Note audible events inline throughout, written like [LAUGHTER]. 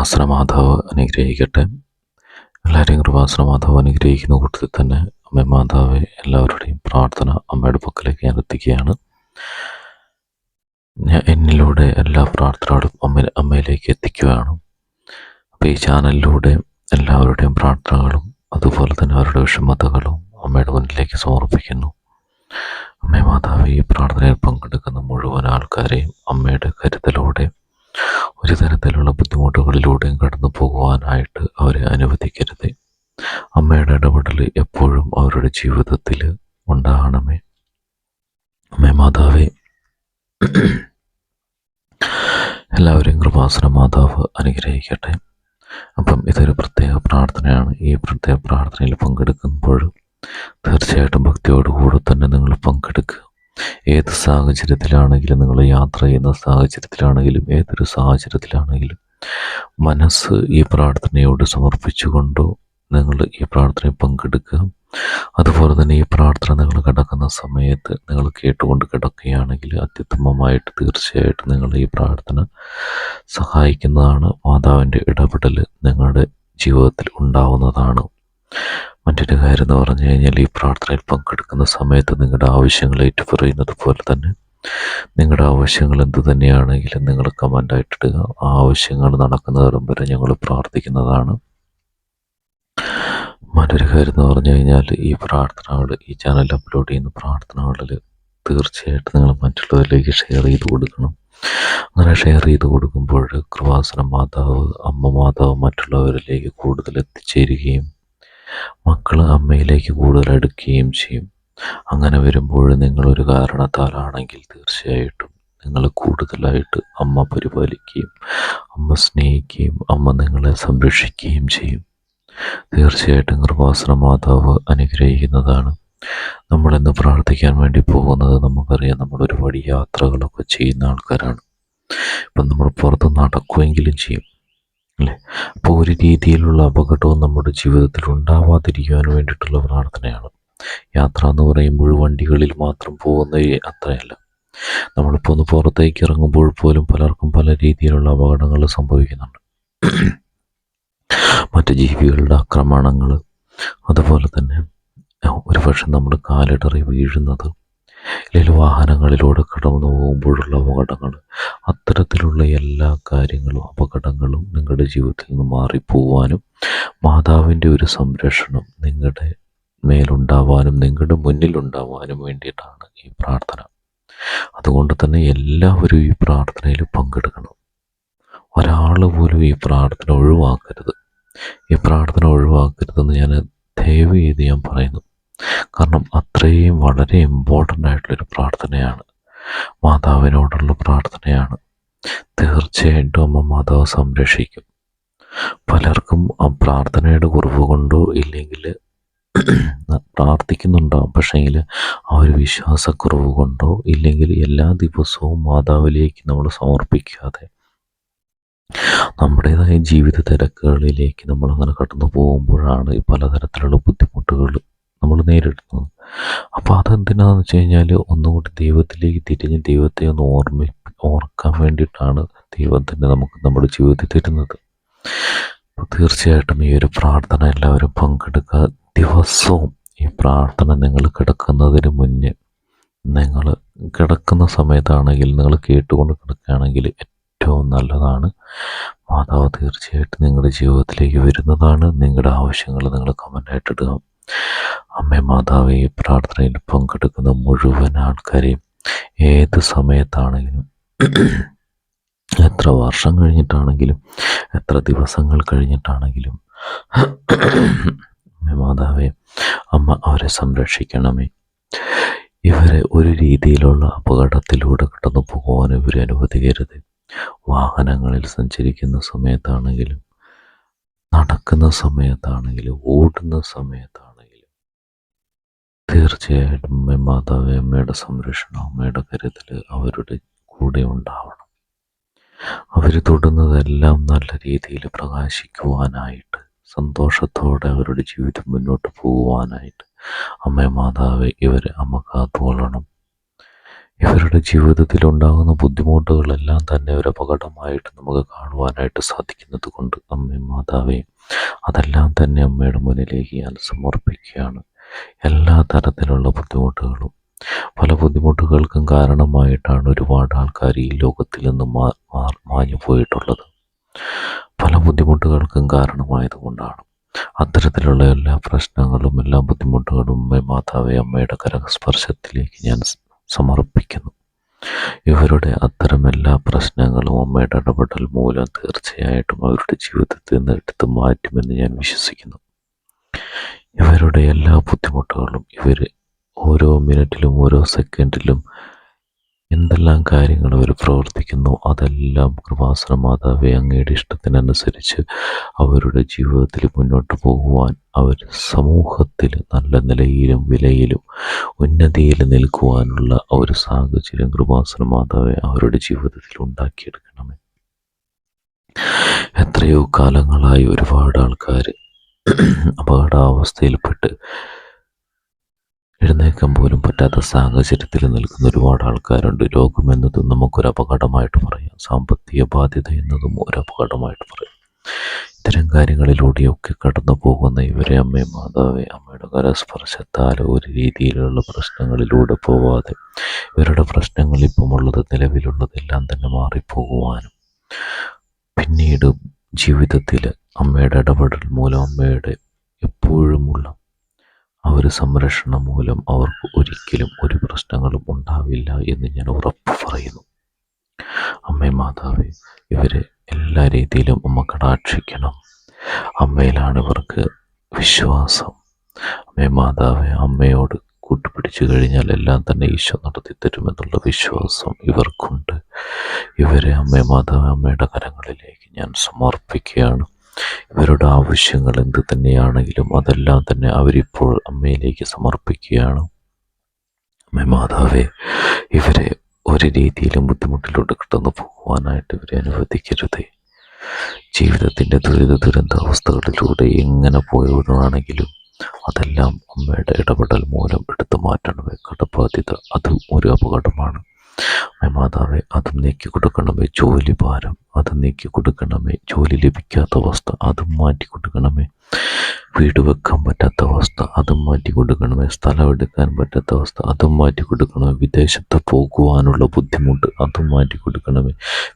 കൃപാസന മാധവ് അനുഗ്രഹിക്കട്ടെ. എല്ലാവരെയും കൃപാസന മാധവ് അനുഗ്രഹിക്കുന്ന കൂട്ടത്തിൽ തന്നെ അമ്മ മാതാവ് എല്ലാവരുടെയും പ്രാർത്ഥന അമ്മയുടെ പക്കലേക്ക് ഞാൻ എത്തിക്കുകയാണ്. ഞാൻ എന്നിലൂടെ എല്ലാ പ്രാർത്ഥനകളും അമ്മ അമ്മയിലേക്ക് എത്തിക്കുകയാണ്. അപ്പോൾ ഈ ചാനലിലൂടെ എല്ലാവരുടെയും പ്രാർത്ഥനകളും അതുപോലെ തന്നെ അവരുടെ വിഷമതകളും അമ്മയുടെ മുന്നിലേക്ക് സമർപ്പിക്കുന്നു. അമ്മ മാതാവ് ഈ പ്രാർത്ഥനയിൽ പങ്കെടുക്കുന്ന മുഴുവൻ ആൾക്കാരെയും അമ്മയുടെ കരുതലോടെ ഒരു തരത്തിലുള്ള ബുദ്ധിമുട്ടുകളിലൂടെയും കടന്നു പോകുവാനായിട്ട് അവരെ അനുവദിക്കരുത്. അമ്മയുടെ ഇടപെടൽ എപ്പോഴും അവരുടെ ജീവിതത്തിൽ ഉണ്ടാകണമേ. അമ്മേ മാതാവേ എല്ലാവരെയും കൃപാസന മാതാവ് അനുഗ്രഹിക്കട്ടെ. അപ്പം ഇതൊരു പ്രത്യേക പ്രാർത്ഥനയാണ്. ഈ പ്രത്യേക പ്രാർത്ഥനയിൽ പങ്കെടുക്കുമ്പോൾ തീർച്ചയായിട്ടും ഭക്തിയോടുകൂടെ തന്നെ നിങ്ങൾ പങ്കെടുക്കുക. ഏത് സാഹചര്യത്തിലാണെങ്കിലും നിങ്ങൾ യാത്ര ചെയ്യുന്ന സാഹചര്യത്തിലാണെങ്കിലും ഏതൊരു സാഹചര്യത്തിലാണെങ്കിലും മനസ്സ് ഈ പ്രാർത്ഥനയോട് സമർപ്പിച്ചുകൊണ്ടോ നിങ്ങൾ ഈ പ്രാർത്ഥനയിൽ പങ്കെടുക്കുക. അതുപോലെ തന്നെ ഈ പ്രാർത്ഥന നിങ്ങൾ കിടക്കുന്ന സമയത്ത് നിങ്ങൾ കേട്ടുകൊണ്ട് കിടക്കുകയാണെങ്കിൽ അത്യുത്തമമായിട്ട് തീർച്ചയായിട്ടും നിങ്ങൾ ഈ പ്രാർത്ഥന സഹായിക്കുന്നതാണ്. മാതാവിന്റെ ഇടപെടൽ നിങ്ങളുടെ ജീവിതത്തിൽ ഉണ്ടാവുന്നതാണ്. മറ്റൊരു കാര്യം എന്ന് പറഞ്ഞു കഴിഞ്ഞാൽ ഈ പ്രാർത്ഥനയിൽ പങ്കെടുക്കുന്ന സമയത്ത് നിങ്ങളുടെ ആവശ്യങ്ങൾ ഏറ്റുപറയുന്നത് പോലെ തന്നെ നിങ്ങളുടെ ആവശ്യങ്ങൾ എന്ത് തന്നെയാണെങ്കിലും നിങ്ങൾ കമന്റായിട്ടിടുക ആവശ്യങ്ങൾ നടക്കുന്നതിടം വരെ ഞങ്ങൾ പ്രാർത്ഥിക്കുന്നതാണ്. മറ്റൊരു കാര്യം എന്ന് പറഞ്ഞു കഴിഞ്ഞാൽ ഈ പ്രാർത്ഥനകൾ ഈ ചാനൽ അപ്ലോഡ് ചെയ്യുന്ന പ്രാർത്ഥനകളിൽ തീർച്ചയായിട്ടും നിങ്ങൾ മറ്റുള്ളവരിലേക്ക് ഷെയർ ചെയ്ത് കൊടുക്കണം. അങ്ങനെ ഷെയർ ചെയ്ത് കൊടുക്കുമ്പോൾ കൃപാസന മാതാവ് അമ്മ മാതാവ് മറ്റുള്ളവരിലേക്ക് കൂടുതൽ എത്തിച്ചേരുകയും മക്കൾ അമ്മയിലേക്ക് കൂടുതൽ അടുക്കുകയും ചെയ്യും. അങ്ങനെ വരുമ്പോൾ നിങ്ങളൊരു കാരണത്താലാണെങ്കിൽ തീർച്ചയായിട്ടും നിങ്ങൾ കൂടുതലായിട്ട് അമ്മ പരിപാലിക്കുകയും അമ്മ സ്നേഹിക്കുകയും അമ്മ നിങ്ങളെ സംരക്ഷിക്കുകയും ചെയ്യും. തീർച്ചയായിട്ടും കൃപാസന മാതാവ് അനുഗ്രഹിക്കുന്നതാണ്. നമ്മളിന്ന് പ്രാർത്ഥിക്കാൻ വേണ്ടി പോകുന്നത് നമുക്കറിയാം നമ്മൾ ഒരുപാട് യാത്രകളൊക്കെ ചെയ്യുന്ന ആൾക്കാരാണ്. ഇപ്പം നമ്മൾ പുറത്ത് നടക്കുമെങ്കിലും ചെയ്യും. അല്ലേ? അപ്പോൾ ഒരു രീതിയിലുള്ള അപകടവും നമ്മുടെ ജീവിതത്തിൽ ഉണ്ടാവാതിരിക്കുവാൻ വേണ്ടിയിട്ടുള്ള പ്രാർത്ഥനയാണ്. യാത്ര എന്ന് പറയുമ്പോൾ വണ്ടികളിൽ മാത്രം പോകുന്ന അത്രയല്ല. നമ്മളിപ്പോൾ ഒന്ന് പുറത്തേക്ക് ഇറങ്ങുമ്പോൾ പോലും പലർക്കും പല രീതിയിലുള്ള അപകടങ്ങൾ സംഭവിക്കുന്നുണ്ട്. മറ്റ് ജീവികളുടെ ആക്രമണങ്ങൾ അതുപോലെ തന്നെ ഒരു പക്ഷെ നമ്മൾ കാലിടറി വീഴുന്നത് അല്ലെങ്കിൽ വാഹനങ്ങളിലൂടെ കടന്നു പോകുമ്പോഴുള്ള അപകടങ്ങൾ അത്തരത്തിലുള്ള എല്ലാ കാര്യങ്ങളും അപകടങ്ങളും നിങ്ങളുടെ ജീവിതത്തിൽ നിന്ന് മാറിപ്പോവാനും മാതാവിന്റെ ഒരു സംരക്ഷണം നിങ്ങളുടെ മേലുണ്ടാവാനും നിങ്ങളുടെ മുന്നിലുണ്ടാവാനും വേണ്ടിയിട്ടാണ് ഈ പ്രാർത്ഥന. അതുകൊണ്ട് തന്നെ എല്ലാവരും ഈ പ്രാർത്ഥനയിൽ പങ്കെടുക്കണം. ഒരാൾ പോലും ഈ പ്രാർത്ഥന ഒഴിവാക്കരുത്. ഈ പ്രാർത്ഥന ഒഴിവാക്കരുതെന്ന് ഞാൻ ദയവ് ചെയ്ത് ഞാൻ പറയുന്നു. കാരണം അത്രയും വളരെ ഇമ്പോർട്ടന്റ് ആയിട്ടുള്ളൊരു പ്രാർത്ഥനയാണ് മാതാവിനോടുള്ള പ്രാർത്ഥനയാണ്. തീർച്ചയായിട്ടും അമ്മ മാതാവ് സംരക്ഷിക്കും. പലർക്കും ആ പ്രാർത്ഥനയുടെ കുറവ് കൊണ്ടോ ഇല്ലെങ്കിൽ പ്രാർത്ഥിക്കുന്നുണ്ടാവും. പക്ഷേങ്കിൽ ആ ഒരു വിശ്വാസക്കുറവ് കൊണ്ടോ ഇല്ലെങ്കിൽ എല്ലാ ദിവസവും മാതാവിലേക്ക് നമ്മൾ സമർപ്പിക്കാതെ നമ്മുടേതായ ജീവിത തിരക്കുകളിലേക്ക് നമ്മളങ്ങനെ കടന്നു പോകുമ്പോഴാണ് ഈ പലതരത്തിലുള്ള ബുദ്ധിമുട്ടുകൾ നേരിടുന്നത്. അപ്പോൾ അതെന്തിനാണെന്ന് വെച്ച് കഴിഞ്ഞാൽ ഒന്നുകൂടി ദൈവത്തിലേക്ക് തിരിഞ്ഞ് ദൈവത്തെ ഒന്ന് ഓർമ്മി ഓർക്കാൻ വേണ്ടിയിട്ടാണ് ദൈവം തന്നെ നമുക്ക് നമ്മുടെ ജീവിതത്തിൽ തരുന്നത്. അപ്പോൾ തീർച്ചയായിട്ടും ഈ ഒരു പ്രാർത്ഥന എല്ലാവരും പങ്കെടുക്കുക. ദിവസവും ഈ പ്രാർത്ഥന നിങ്ങൾ കിടക്കുന്നതിന് മുന്നേ നിങ്ങൾ കിടക്കുന്ന സമയത്താണെങ്കിൽ നിങ്ങൾ കേട്ടുകൊണ്ട് കിടക്കുകയാണെങ്കിൽ ഏറ്റവും നല്ലതാണ്. മാതാവ് തീർച്ചയായിട്ടും നിങ്ങളുടെ ജീവിതത്തിലേക്ക് വരുന്നതാണ്. നിങ്ങളുടെ ആവശ്യങ്ങൾ നിങ്ങൾ കമന്റായിട്ട് ഇടുക അമ്മ മാതാവ് ഈ പ്രാർത്ഥനയിൽ പങ്കെടുക്കുന്ന മുഴുവൻ ആൾക്കാരെയും ഏത് സമയത്താണെങ്കിലും [CLEARS THROAT] എത്ര വർഷം കഴിഞ്ഞിട്ടാണെങ്കിലും എത്ര ദിവസങ്ങൾ കഴിഞ്ഞിട്ടാണെങ്കിലും [CLEARS THROAT] അമ്മ മാതാവെ അമ്മ അവരെ സംരക്ഷിക്കണമേ. ഇവരെ ഒരു രീതിയിലുള്ള അപകടത്തിലൂടെ കടന്നു പോകുവാൻ ഇവരെ അനുവദിക്കരുത്. വാഹനങ്ങളിൽ സഞ്ചരിക്കുന്ന സമയത്താണെങ്കിലും നടക്കുന്ന സമയത്താണെങ്കിലും ഓടുന്ന സമയത്താണെങ്കിലും തീർച്ചയായിട്ടും മാതാവേ അമ്മയുടെ സംരക്ഷണം അമ്മയുടെ കരുതൽ അവരുടെ കൂടെ ഉണ്ടാവണം. അവർ തൊടുന്നതെല്ലാം നല്ല രീതിയിൽ പ്രകാശിക്കുവാനായിട്ട് സന്തോഷത്തോടെ അവരുടെ ജീവിതം മുന്നോട്ട് പോകുവാനായിട്ട് അമ്മ മാതാവ് ഇവരെ അമ്മ കാത്തുകൊള്ളണം. ഇവരുടെ ജീവിതത്തിൽ ഉണ്ടാകുന്ന ബുദ്ധിമുട്ടുകളെല്ലാം തന്നെ ഒരു അപകടമായിട്ട് നമുക്ക് കാണുവാനായിട്ട് സാധിക്കുന്നത് കൊണ്ട് അമ്മയും മാതാവേ അതെല്ലാം തന്നെ അമ്മയുടെ മുന്നിലേക്ക് ഞാൻ സമർപ്പിക്കുകയാണ്. എല്ലാ തരത്തിലുള്ള ബുദ്ധിമുട്ടുകളും പല ബുദ്ധിമുട്ടുകൾക്കും കാരണമായിട്ടാണ് ഒരുപാട് ആൾക്കാർ ഈ ലോകത്തിൽ നിന്ന് മാഞ്ഞു പോയിട്ടുള്ളത്. പല ബുദ്ധിമുട്ടുകൾക്കും കാരണമായതുകൊണ്ടാണ്. അത്തരത്തിലുള്ള എല്ലാ പ്രശ്നങ്ങളും എല്ലാ ബുദ്ധിമുട്ടുകളും മാതാവേ അമ്മയുടെ കരസ്പർശത്തിലേക്ക് ഞാൻ സമർപ്പിക്കുന്നു. ഇവരുടെ അത്തരം എല്ലാ പ്രശ്നങ്ങളും അമ്മയുടെ ഇടപെടൽ മൂലം തീർച്ചയായിട്ടും അവരുടെ ജീവിതത്തിൽ നിന്ന് എടുത്ത് മാറ്റുമെന്ന് ഞാൻ വിശ്വസിക്കുന്നു. ഇവരുടെ എല്ലാ ബുദ്ധിമുട്ടുകളും ഇവർ ഓരോ മിനിറ്റിലും ഓരോ സെക്കൻഡിലും എന്തെല്ലാം കാര്യങ്ങൾ അവർ പ്രവർത്തിക്കുന്നു അതെല്ലാം കൃപാസന മാതാവെ അങ്ങയുടെ ഇഷ്ടത്തിനനുസരിച്ച് അവരുടെ ജീവിതത്തിൽ മുന്നോട്ട് പോകുവാൻ അവർ സമൂഹത്തിൽ നല്ല നിലയിലും വിലയിലും ഉന്നതിയിൽ നിൽക്കുവാനുള്ള ഒരു സാഹചര്യം കൃപാസന മാതാവെ അവരുടെ ജീവിതത്തിൽ ഉണ്ടാക്കിയെടുക്കണമേ. എത്രയോ കാലങ്ങളായി ഒരുപാട് ആൾക്കാർ അപകടാവസ്ഥയിൽപ്പെട്ട് എഴുന്നേക്കാൻ പോലും പറ്റാത്ത സാഹചര്യത്തിൽ നിൽക്കുന്ന ഒരുപാട് ആൾക്കാരുണ്ട്. രോഗം എന്നതും നമുക്കൊരു അപകടമായിട്ട് പറയാം. സാമ്പത്തിക ബാധ്യത എന്നതും ഒരു അപകടമായിട്ട് പറയാം. ഇത്തരം കാര്യങ്ങളിലൂടെയൊക്കെ കടന്നു പോകുന്ന ഇവരെ അമ്മയും മാതാവേ അമ്മയുടെ കരസ്പർശത്താൽ ഒരു രീതിയിലുള്ള പ്രശ്നങ്ങളിലൂടെ പോവാതെ ഇവരുടെ പ്രശ്നങ്ങൾ ഇപ്പമുള്ളത് നിലവിലുള്ളതെല്ലാം തന്നെ മാറിപ്പോകുവാനും പിന്നീട് ജീവിതത്തിൽ അമ്മയുടെ ഇടപെടൽ മൂലം അമ്മയുടെ എപ്പോഴുമുള്ള ആ ഒരു സംരക്ഷണം മൂലം അവർക്ക് ഒരിക്കലും ഒരു പ്രശ്നങ്ങളും ഉണ്ടാവില്ല എന്ന് ഞാൻ ഉറപ്പ് പറയുന്നു. അമ്മേ മാതാവേ ഇവരെ എല്ലാ രീതിയിലും അമ്മ കടാക്ഷിക്കണം. അമ്മയിലാണ് ഇവർക്ക് വിശ്വാസം. അമ്മേ മാതാവേ അമ്മയോട് കൂട്ടുപിടിച്ചു കഴിഞ്ഞാൽ എല്ലാം തന്നെ ഈശോ നടത്തി തരുമെന്നുള്ള വിശ്വാസം ഇവർക്കുണ്ട്. ഇവരെ അമ്മേ മാതാവ് അമ്മയുടെ കരങ്ങളിലേക്ക് ഞാൻ സമർപ്പിക്കുകയാണ്. ഇവരുടെ ആവശ്യങ്ങൾ എന്ത് തന്നെയാണെങ്കിലും അതെല്ലാം തന്നെ അവരിപ്പോൾ അമ്മയിലേക്ക് സമർപ്പിക്കുകയാണ്. അമ്മ മാതാവേ ഇവരെ ഒരു രീതിയിലും ബുദ്ധിമുട്ടിലോട്ട് കടന്നു പോകുവാനായിട്ട് ഇവരെ അനുവദിക്കരുതേ. ജീവിതത്തിന്റെ ദുരിത ദുരന്താവസ്ഥകളിലൂടെ എങ്ങനെ പോയതാണെങ്കിലും അതെല്ലാം അമ്മയുടെ ഇടപെടൽ മൂലം എടുത്തു മാറ്റണമേ. കടബാധ്യത അതും ഒരു അപകടമാണ്. മാതാവെ അത് നീക്കി കൊടുക്കണമേ ജോലി ഭാരം. അത് നീക്കി കൊടുക്കണമേ ജോലി ലഭിക്കാത്ത അവസ്ഥ അതും മാറ്റി കൊടുക്കണമേ. വീട് വെക്കാൻ പറ്റാത്ത അവസ്ഥ അതും മാറ്റി കൊടുക്കണമേ. സ്ഥലം എടുക്കാൻ പറ്റാത്ത അവസ്ഥ അതും മാറ്റി കൊടുക്കണമേ. വിദേശത്ത് പോകുവാനുള്ള ബുദ്ധിമുട്ട് അതും മാറ്റി കൊടുക്കണമേ.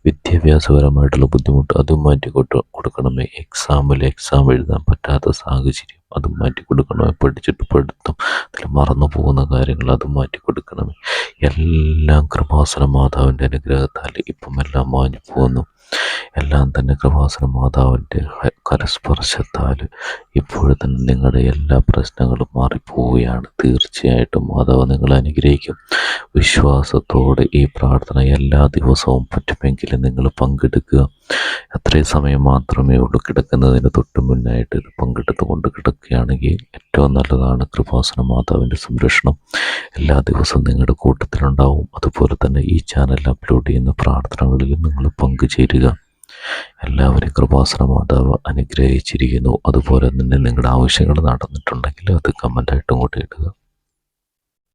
വിദ്യാഭ്യാസപരമായിട്ടുള്ള ബുദ്ധിമുട്ട് അതും മാറ്റി കൊടുക്കണമേ. എക്സാമിൽ എക്സാം എഴുതാൻ പറ്റാത്ത സാഹചര്യം അതും മാറ്റി കൊടുക്കണമേ. പഠിച്ചിട്ട് പഠിത്തം അതിൽ മറന്നു പോകുന്ന കാര്യങ്ങൾ അതും മാറ്റി കൊടുക്കണമേ. എല്ലാം കൃപാസന മാതാവിന്റെ അനുഗ്രഹത്താൽ ഇപ്പം എല്ലാം മാഞ്ഞു പോകുന്നു. എല്ലാം തന്നെ കൃപാസന മാതാവിന്റെ കരസ്പർശത്താൽ ഇപ്പോഴും തന്നെ നിങ്ങളുടെ എല്ലാ പ്രശ്നങ്ങളും മാറിപ്പോവുകയാണ്. തീർച്ചയായിട്ടും മാതാവ് നിങ്ങളെ അനുഗ്രഹിക്കും. വിശ്വാസത്തോടെ ഈ പ്രാർത്ഥന എല്ലാ ദിവസവും പറ്റുമെങ്കിൽ നിങ്ങൾ പങ്കെടുക്കുക. അത്രയും സമയം മാത്രമേ ഉള്ളൂ കിടക്കുന്നതിന്. തൊട്ട് മുന്നായിട്ട് ഇത് പങ്കെടുത്തുകൊണ്ട് കിടക്കുകയാണെങ്കിൽ ഏറ്റവും നല്ലതാണ് കൃപാസന മാതാവിന്റെ സംരക്ഷണം. എല്ലാ ദിവസവും നിങ്ങളുടെ കൂട്ടത്തിലുണ്ടാവും. അതുപോലെ തന്നെ ഈ ചാനൽ അപ്ലോഡ് ചെയ്യുന്ന പ്രാർത്ഥനകളിലും നിങ്ങൾ പങ്കുചേരുക. എല്ലാവരും കൃപാസന മാതാവ് അനുഗ്രഹിച്ചിരിക്കുന്നു. അതുപോലെ തന്നെ നിങ്ങളുടെ ആവശ്യങ്ങൾ നടന്നിട്ടുണ്ടെങ്കിൽ അത് കമന്റായിട്ടും കൂട്ടി ഇടുക.